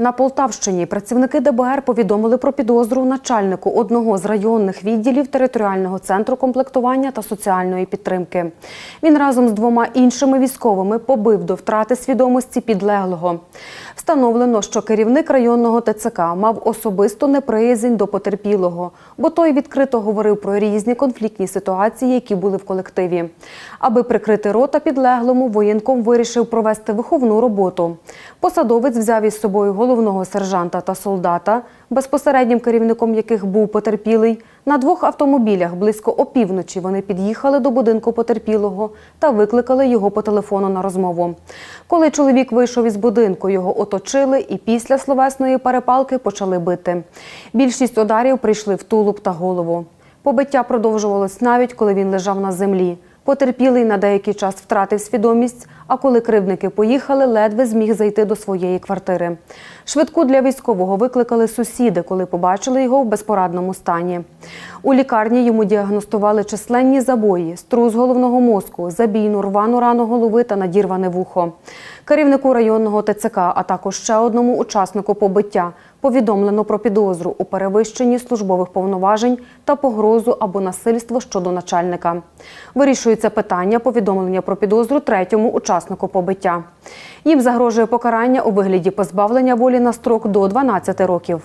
На Полтавщині працівники ДБР повідомили про підозру начальнику одного з районних відділів територіального центру комплектування та соціальної підтримки. Він разом з двома іншими військовими побив до втрати свідомості підлеглого. Встановлено, що керівник районного ТЦК мав особисто неприязнь до потерпілого, бо той відкрито говорив про різні конфліктні ситуації, які були в колективі. Аби прикрити рота підлеглому, воєнком вирішив провести виховну роботу. Посадовець взяв із собою головного сержанта та солдата, безпосереднім керівником яких був потерпілий. На двох автомобілях близько опівночі вони під'їхали до будинку потерпілого та викликали його по телефону на розмову. Коли чоловік вийшов із будинку, його оточили і після словесної перепалки почали бити. Більшість ударів прийшли в тулуб та голову. Побиття продовжувалось навіть коли він лежав на землі. Потерпілий на деякий час втратив свідомість, а коли кривники поїхали, ледве зміг зайти до своєї квартири. Швидку для військового викликали сусіди, коли побачили його в безпорадному стані. У лікарні йому діагностували численні забої, струс головного мозку, забійну рвану рану голови та надірване вухо. Керівнику районного ТЦК, а також ще одному учаснику побиття повідомлено про підозру у перевищенні службових повноважень та погрозу або насильство щодо начальника. Вирішується питання повідомлення про підозру третьому учаснику побиття. Їм загрожує покарання у вигляді позбавлення волі на строк до 12 років.